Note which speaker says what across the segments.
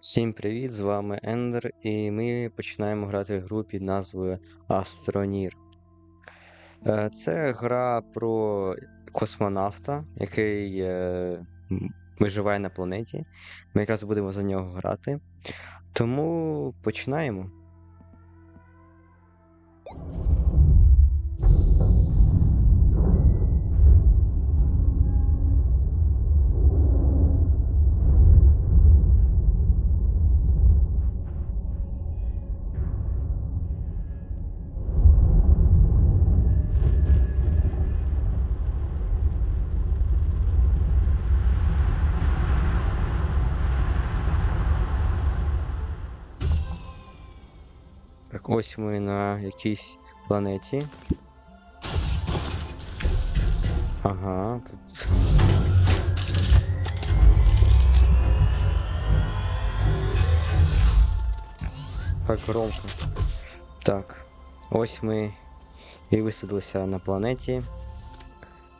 Speaker 1: Всім привіт! З вами Ендер, і ми починаємо грати гру під назвою Астронір. Е, Це гра про космонавта, який е, виживає на планеті. Ми якраз будемо за нього грати. Тому починаємо. Ось ми на якійсь планеті. Ага, тут. Так громко. Так, ось ми і висадилися на планеті.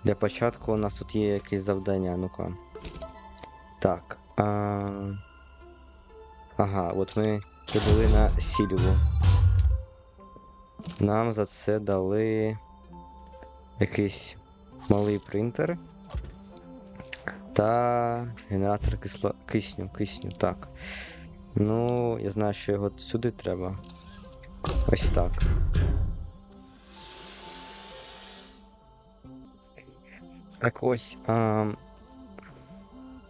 Speaker 1: Для початку у нас тут є якісь завдання, ну-ка. Так. А... Ага, от ми прибули на Сільву. Нам за це дали якийсь малий принтер та генератор кисло... кисню, кисню, так. Ну, я знаю, що його сюди треба. Ось так. Так ось. А...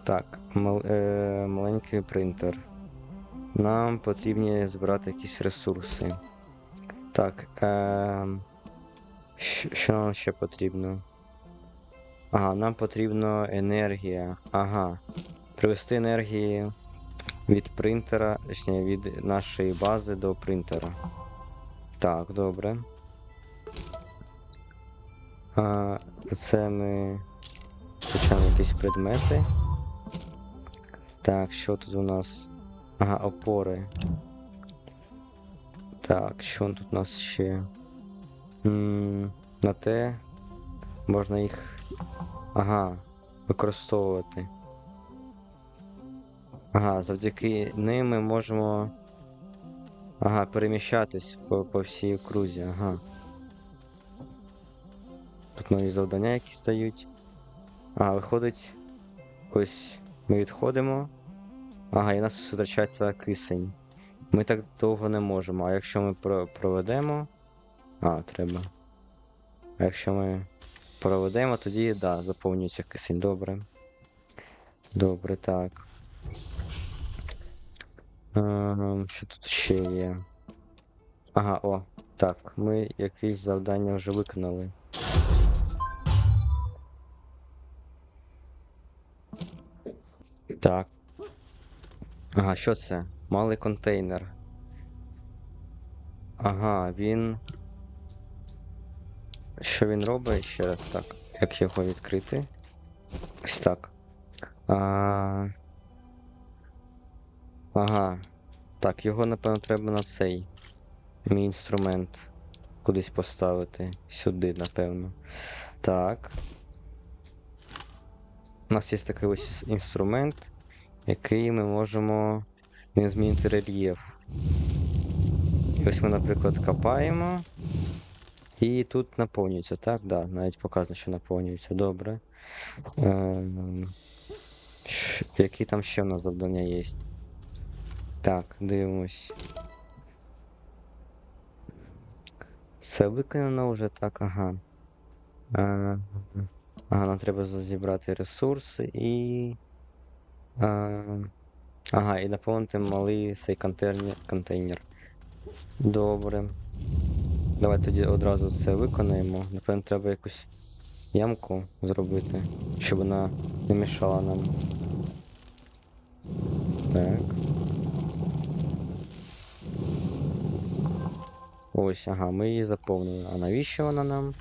Speaker 1: Так, мал... е... маленький принтер. Нам потрібні збирати якісь ресурси. Так. Е... Що, нам ще потрібно? Ага, нам потрібна енергія. Ага. Привести енергії від принтера, точніше, від нашої бази до принтера. Так, добре. А, це ми включаємо якісь предмети. Так, що тут у нас? Ага, опори. Так, що тут у нас ще? м на те можна їх. Ага, використовувати. Ага, завдяки ним ми можемо. Ага, переміщатись по, по всій окрузі, ага. Тут нові завдання якісь стають. Ага, виходить. Ось ми відходимо. Ага, і у нас втрачається кисень. Ми так довго не можемо, а якщо ми про- проведемо. А, треба. А якщо ми проведемо, тоді да, заповнюється кисень. Добре. Добре, так. Ем, що тут ще є? Ага, о, так, ми якісь завдання вже виконали. Так. Ага, що це? Малий контейнер. Ага, він. Що він робить? Ще раз так. Як його відкрити? Ось так. А... Ага. Так, його, напевно, треба на цей. Мій інструмент. Кудись поставити. Сюди, напевно. Так. У нас є такий ось інструмент, який ми можемо ним змінити рельєф. Ось ми, наприклад, копаємо. І тут наповнюється, так? Да, навіть показано, що наповнюється. Добре. Щ- Які там ще в нас завдання є? Так, дивимось. Все виконано вже так, ага. Е, Ага, нам треба зібрати ресурси і. Е, Ага, і наповнити малий цей контейнер. Добре. Давай тоді одразу це виконаємо. Напевно, треба якусь ямку зробити, щоб вона не мішала нам. Так. Ось, ага, ми її заповнили. А навіщо вона нам?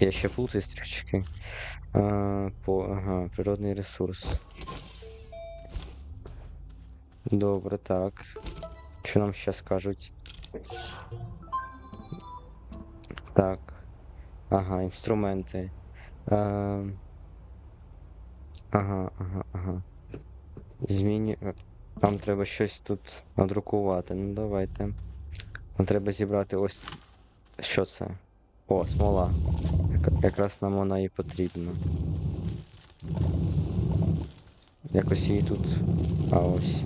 Speaker 1: Я ще плутаю стрічки. А, по, ага, природний ресурс. Добре, так. Що нам ще скажуть? Так. Ага, інструменти. Е, Ага, ага, ага. Зміню. Нам треба щось тут надрукувати. Ну давайте. Нам треба зібрати ось. Що це? О, смола. Як- Якраз нам вона і потрібна. Якось її тут. А ось.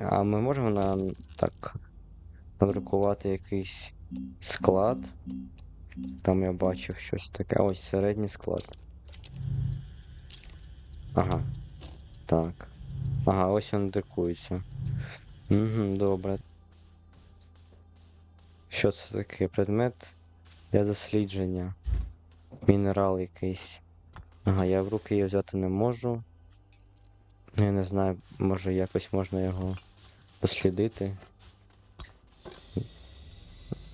Speaker 1: А ми можемо на так надрукувати якийсь склад. Там я бачив щось таке. Ось середній склад. Ага. Так. Ага, ось він друкується. Угу, добре. Що це таке? Предмет для дослідження. Мінерал якийсь. Ага, я в руки її взяти не можу. Я не знаю, може якось можна його дослідити.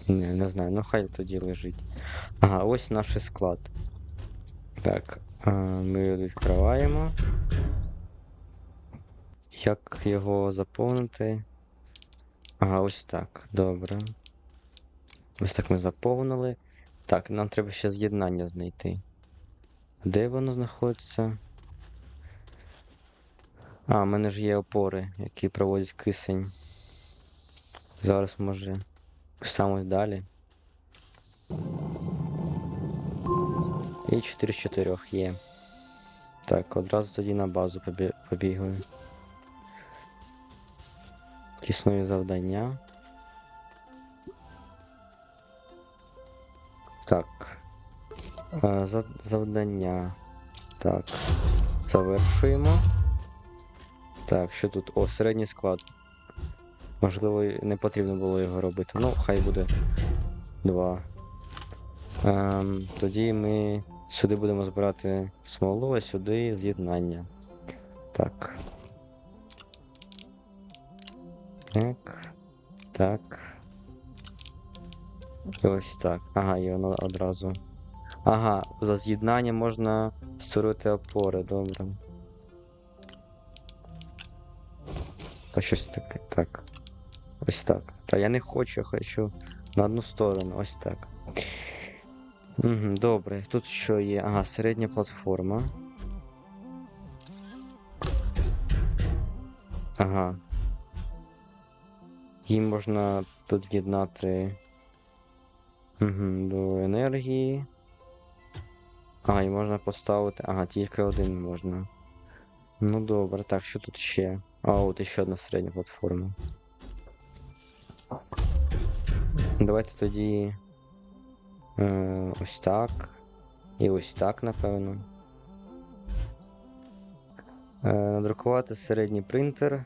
Speaker 1: Не, не знаю, ну хай тоді лежить. Ага, ось наш склад. Так, ми його відкриваємо. Як його заповнити? Ага, ось так. Добре. Ось так ми заповнили. Так, нам треба ще з'єднання знайти. Де воно знаходиться? А, в мене ж є опори, які проводять кисень. Зараз може саме далі. І 4 з 4 є. Так, одразу тоді на базу побі- побігли. Існує завдання. Завдання. Так. Завершуємо. Так, що тут? О, середній склад. Можливо, не потрібно було його робити. Ну, хай буде два. Ем, тоді ми сюди будемо збирати смолу, а сюди з'єднання. Так. Так. Так. Ось так. Ага, і воно одразу. Ага, за з'єднання можна створити опори, добре. Та щось таке. Так. Ось так. Та я не хочу, я хочу на одну сторону, ось так. Угу, добре, тут що є? Ага, середня платформа. Ага. Її можна під'єднати угу, до енергії. Ага, і можна поставити. Ага, тільки один можна. Ну добре, так, що тут ще? А, от ще одна середня платформа. Давайте тоді. Е, ось так. І ось так, напевно. Е, надрукувати середній принтер.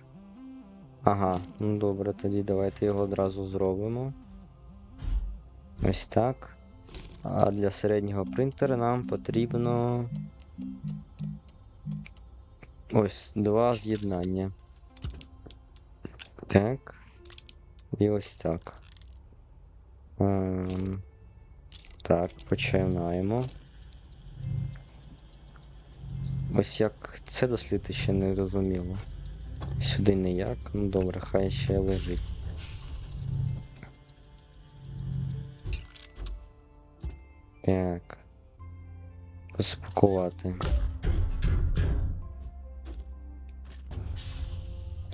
Speaker 1: Ага, ну добре, тоді давайте його одразу зробимо. Ось так. А для середнього принтера нам потрібно. Ось два з'єднання. Так. І ось так. Ем, так, починаємо. Ось як це дослідити ще не зрозуміло. Сюди ніяк. Ну добре, хай ще лежить. Так. Розпакувати.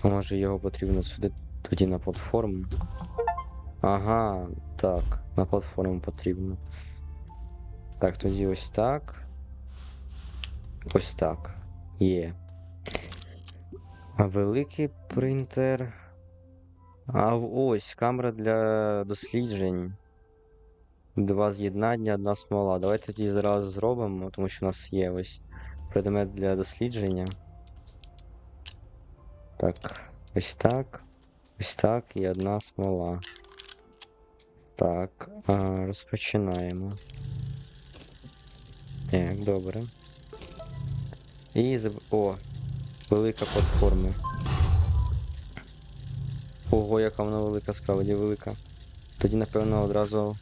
Speaker 1: Може його потрібно сюди тоді на платформу? Ага, так, на платформу потрібно. Так, тоді ось так. Ось так. Є. А великий принтер. А ось камера для досліджень. Два з'єднання, одна смола. Давайте тоді зразу зробимо, тому що у нас є ось предмет для дослідження. Так, ось так. Ось так і одна смола. Так, а, розпочинаємо. Так, добре. І заб... О, велика платформа. Ого, яка вона велика, справді велика. Тоді, напевно, одразу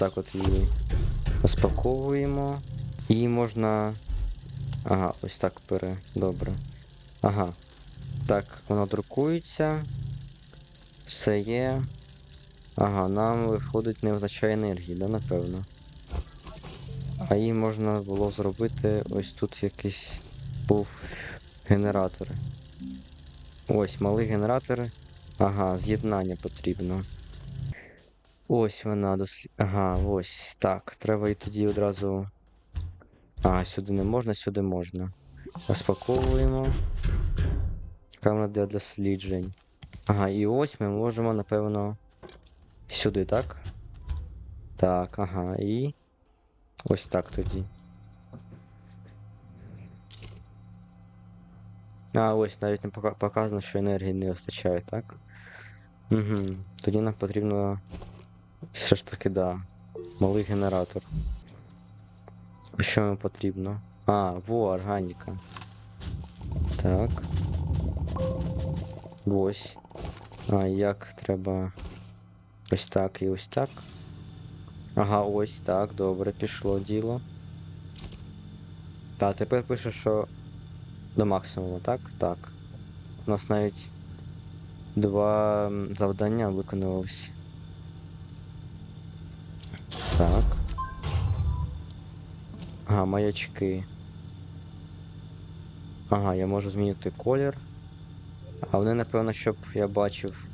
Speaker 1: так от її розпаковуємо. Її можна. Ага, ось так пере. Добре. Ага. Так, вона друкується. Все є. Ага, нам виходить не вистачає енергії, да, напевно. А її можна було зробити ось тут якийсь був генератор. Ось малий генератор. Ага, з'єднання потрібно. Ось вона дослід... Ага, ось. Так, треба і тоді одразу. А, сюди не можна, сюди можна. Розпаковуємо. Камера для досліджень. Ага, і ось ми можемо, напевно. Сюди, так? Так, ага, і. Ось так тоді. А, ось навіть не показано, що енергії не вистачає, так? Угу. Тоді нам потрібно. Все ж таки, да. Малий генератор. Що нам потрібно? А, во, органіка. Так. Ось. А, як треба. Ось так і ось так. Ага, ось так, добре, пішло діло. Та, тепер пише, що до максимуму, так? Так. У нас навіть два завдання виконувалися. Ага, маячки. Ага, я можу змінити колір. А вони, напевно, щоб я бачив,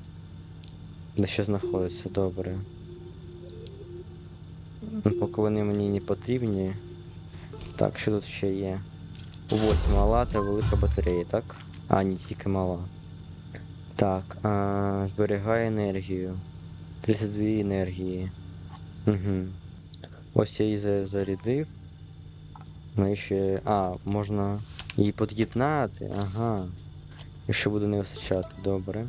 Speaker 1: де що знаходиться, добре. Ну, Поки вони мені не потрібні. Так, що тут ще є? Ось мала та велика батарея, так? А, ні, тільки мала. Так, а, зберігає енергію. 32 енергії. Угу. Ось я її зарядив. Ну і ще. А, можна її під'єднати, ага. Якщо буде не вистачати, добре.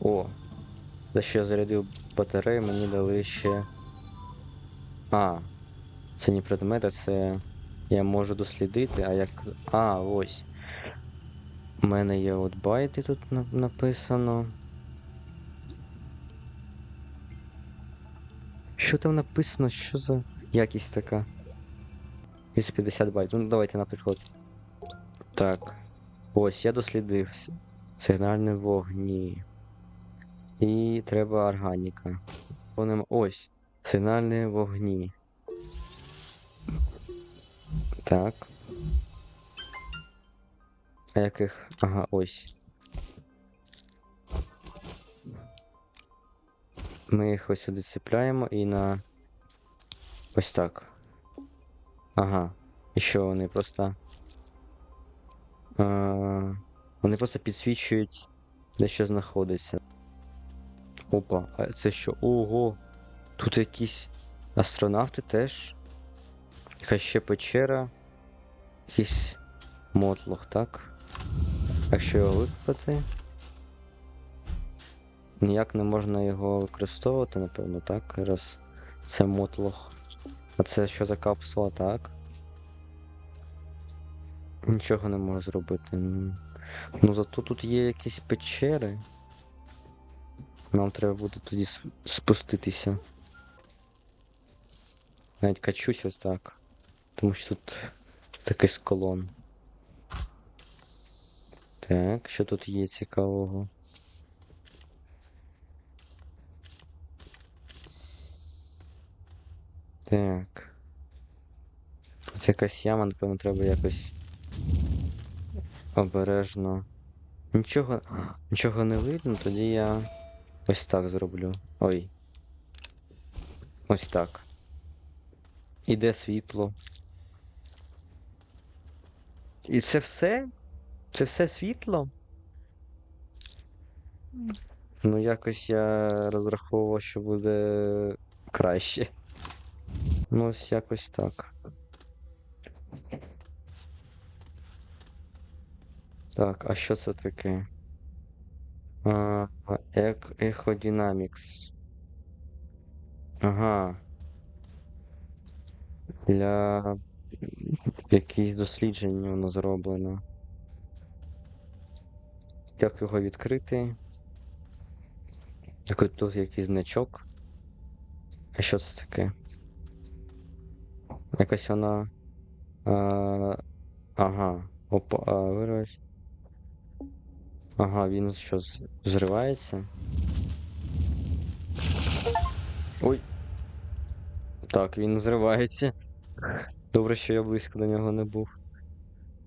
Speaker 1: О! За що я зарядив батарею, мені дали ще. А, це не предмети, це я можу дослідити, а як. А, ось. У мене є от байти тут на- написано. Що там написано? Що за якість така? 250 байт. Ну давайте, наприклад. Так. Ось, я дослідив. Сигнальні вогні. І треба органіка. Вони... Ось. Сигнальні вогні. Так. А яких? Ага, ось. Ми їх ось сюди цепляємо і на. Ось так. Ага. І що вони просто. А, вони просто підсвічують, де що знаходиться. Опа, а це що? Ого! Тут якісь астронавти теж. Якась ще печера. Якийсь мотлох, так? Якщо його викопати. Ніяк не можна його використовувати, напевно, так? Раз це мотлох. А це що за капсула, так? Нічого не можу зробити. Ну зато тут є якісь печери. Нам треба буде тоді спуститися. Навіть качусь ось так. Тому що тут такий скалон. Так, що тут є цікавого? Так. Тут якась яма, напевно, треба якось обережно. Нічого. Нічого не видно, тоді я ось так зроблю. Ой. Ось так. Іде світло. І це все? Це все світло? Ну, якось я розраховував, що буде краще. Ну, ось якось так. Так, а що це таке? Ек, Еходінамікс. Ага. Для яких досліджень воно зроблено. Як його відкрити? Так тут якийсь значок. А що це таке? Якось вона. А, ага. Опа, вирвать. Ага, він що, зривається? Ой. Так, він зривається. Добре, що я близько до нього не був.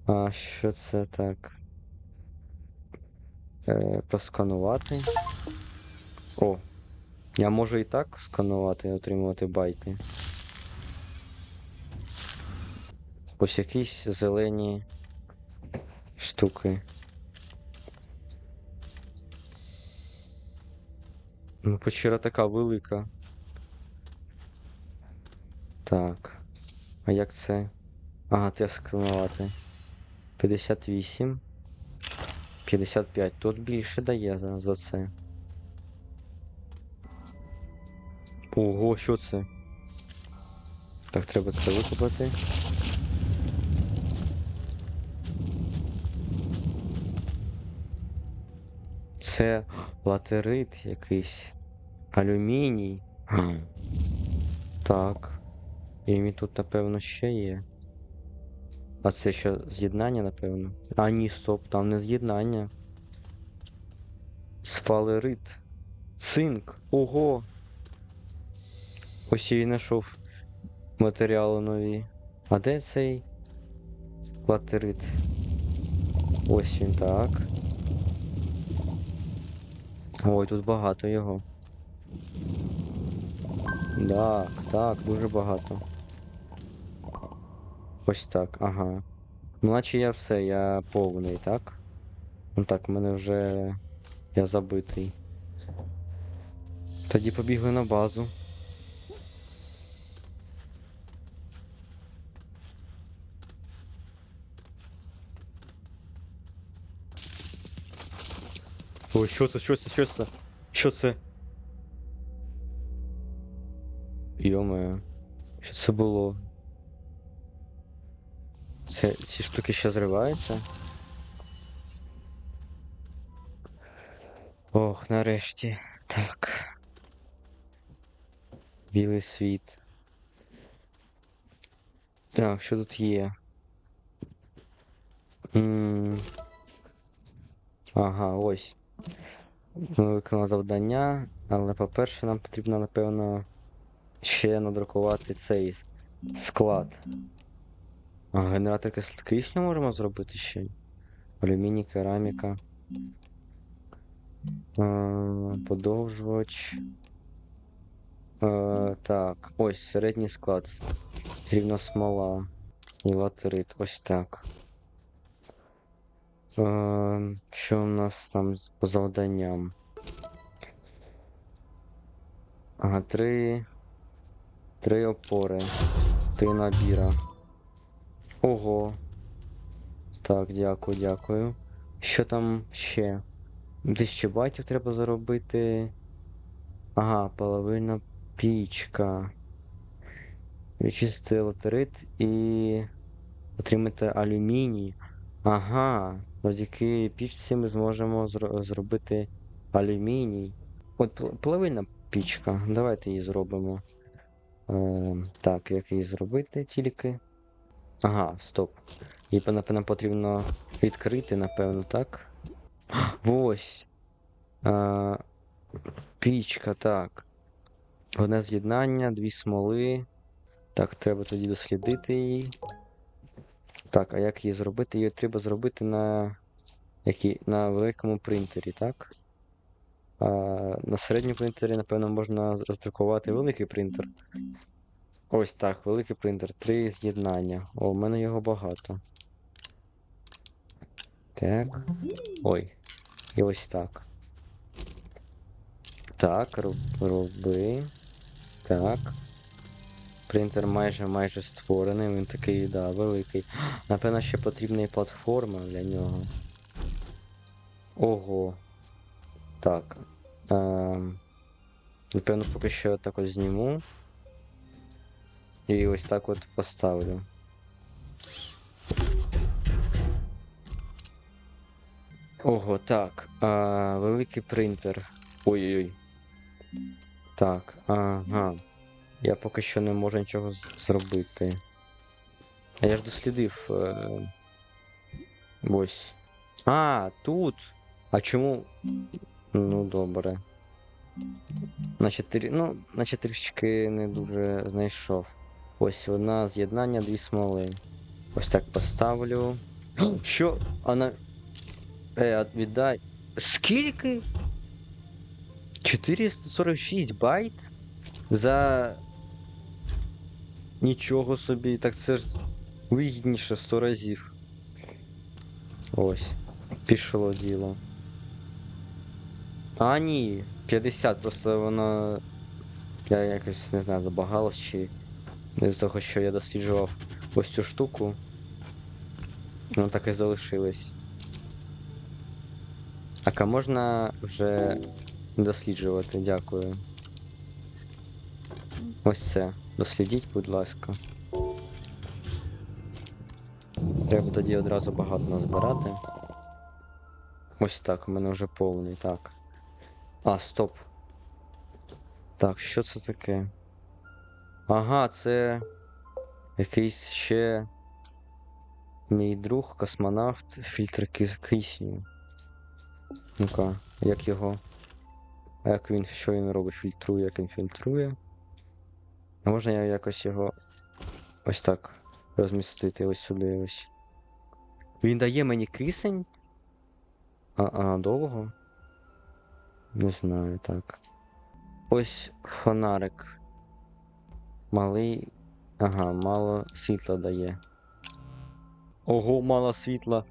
Speaker 1: А що це так? Е, просканувати. О. Я можу і так сканувати і отримувати байти. Ось якісь зелені штуки. Ну, печера така велика. Так. А як це? Ага, теж сканувати. 58. 55. Тут більше дає за, за це. Ого, що це? Так, треба це викупити. Це латерит якийсь. Алюміній. Так. І мені тут, напевно, ще є. А це що, з'єднання, напевно? А, ні, стоп, там не з'єднання. Сфалерит. Цинк. Ого. Ось я і знайшов матеріали нові. А де цей латерит? Ось він так. Ой, тут багато його. Так, так, дуже багато. Ось так, ага. Ну, наче я все, я повний, так? Ну так, в мене вже. Я забитий. Тоді побігли на базу. Ой, що це, що це, що це? Що це? Йоме, що це було? Це ці штуки ще зриваються? Ох, нарешті. Так. Білий світ. Так, що тут є? М, Ага, ось. Ми виконали завдання, але по-перше, нам потрібно, напевно, ще надрукувати цей склад. А, генератор кис- кисню можемо зробити ще. Алюміній, кераміка. Подовжувач. Так, ось середній склад. Рівно смола. І латерит. Ось так. Е, що у нас там по завданням? Ага, три. Три опори. Три набіра. Ого. Так, дякую, дякую. Що там ще? Тисячі байтів треба заробити. Ага, половина пічка. Відчистити латерит і отримати алюміній. Ага, завдяки пічці ми зможемо зро- зробити алюміній. От половина пічка. Давайте її зробимо. Е, так, як її зробити тільки. Ага, стоп. Її, напевно, потрібно відкрити, напевно, так? Ось. А, пічка, так. Одне з'єднання, дві смоли. Так, треба тоді дослідити її. Так, а як її зробити? Її треба зробити на. Які? На великому принтері, так? А, на середньому принтері, напевно, можна роздрукувати великий принтер. Ось так, великий принтер. Три з'єднання. О, в мене його багато. Так. Ой. І ось так. Так, роб- роби. Так. Принтер майже майже створений, він такий, да, великий. Напевно, ще потрібна і платформа для нього. Ого. Так. Ем, напевно, поки що так ось зніму. І ось так от поставлю. Ого, так. А, великий принтер. Ой-ой-ой. Так, ага. Я поки що не можу нічого зробити. А я ж дослідив. Е... Ось. А, тут. А чому. Ну, добре. Трі... ну, наче трішки не дуже знайшов. Ось одна з'єднання, дві смоли. Ось так поставлю. Що? Вона. Е, віддай. Скільки? 446 байт? За. Нічого собі, так це ж вигідніше 100 разів. Ось. Пішло діло. А, ні, 50, просто воно. Я якось не знаю, забагалось чи. Не з того, що я досліджував ось цю штуку. Воно так і залишилось. Ака можна вже досліджувати, дякую. Ось це. Дослідіть, будь ласка. Треба тоді одразу багато назбирати. Ось так, у мене вже повний, так. А, стоп. Так, що це таке? Ага, це якийсь ще мій друг, космонавт, фільтр ки- кисню. Ну-ка, як його. Як він, що він робить? Фільтрує, як він фільтрує. Можна я якось його ось так розмістити ось сюди ось. Він дає мені кисень? А, а довго? Не знаю, так. Ось фонарик. Малий. Ага, мало світла дає. Ого, мало світла.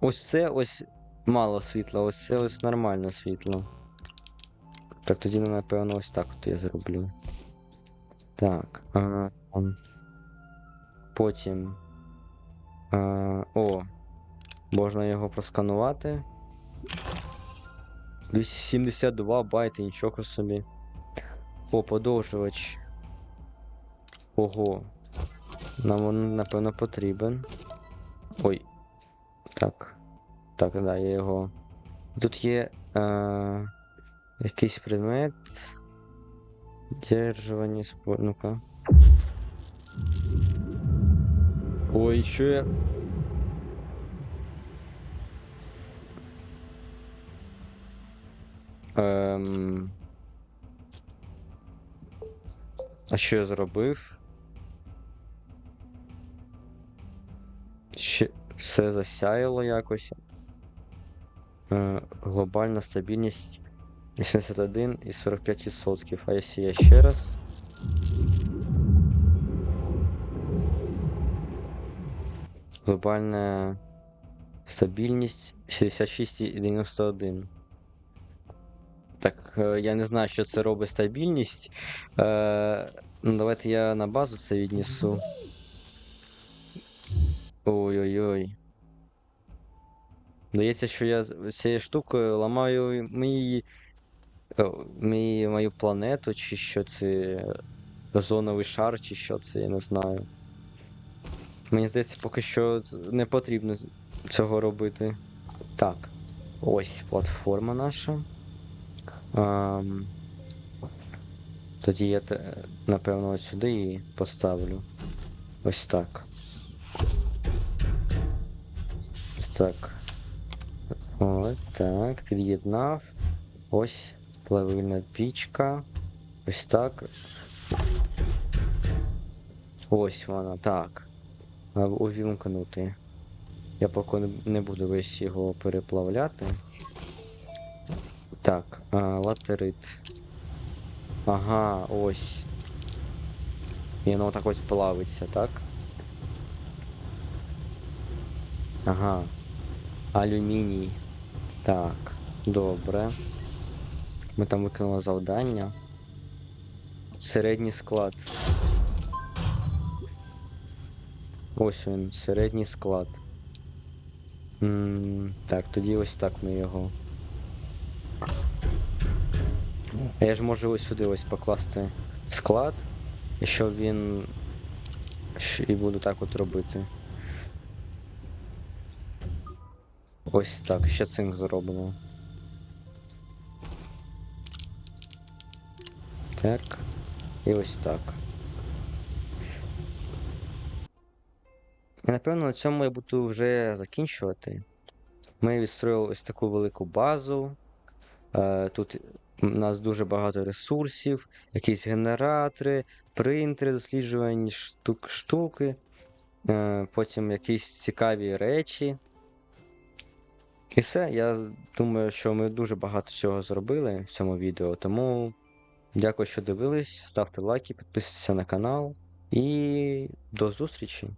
Speaker 1: Ось це ось мало світла, ось це ось нормально світло. Так, тоді, напевно, ось так от я зроблю. Так. А, потім. А, о. Можна його просканувати. 272 байти, нічого собі. О, подовжувач. Ого. Нам він, напевно, потрібен. Ой. Так. Так, да, я його. Тут є е, якийсь предмет. Держування спор... Ой, що я. Ем... А що я зробив? Ще все засяяло якось. Е, глобальна стабільність 81 і 45%. А якщо я ще раз. Глобальна стабільність 66 і 91. Так, е, я не знаю, що це робить стабільність. Е, ну, давайте я на базу це віднесу. Ой-ой-ой. Здається, що я цією штукою ламаю о, мій, мою планету, чи що це озоновий шар, чи що це, я не знаю. Мені здається, поки що не потрібно цього робити. Так. Ось платформа наша. Ам, тоді я напевно ось сюди її поставлю. Ось так. Ось так. Ось так. Під'єднав. Ось плавильна пічка. Ось так. Ось вона, так. Увімкнути. Я поки не- буду весь його переплавляти. Так, а, латерит. Ага, ось. І воно так ось плавиться, так? Ага. Алюміній. Так, добре. Ми там виконали завдання. Середній склад. Ось він, середній склад. м так, тоді ось так ми його. Я ж можу ось сюди ось покласти склад, і щоб він. І буду так от робити. Ось так, ще цим зробимо. Так. І ось так. Напевно на цьому я буду вже закінчувати. Ми відстроїли ось таку велику базу. Е, Тут у нас дуже багато ресурсів, якісь генератори, принтери, досліджувані штук, штуки, е, потім якісь цікаві речі. І все. Я думаю, що ми дуже багато цього зробили в цьому відео. Тому дякую, що дивились. Ставте лайки, підписуйтесь на канал і до зустрічі!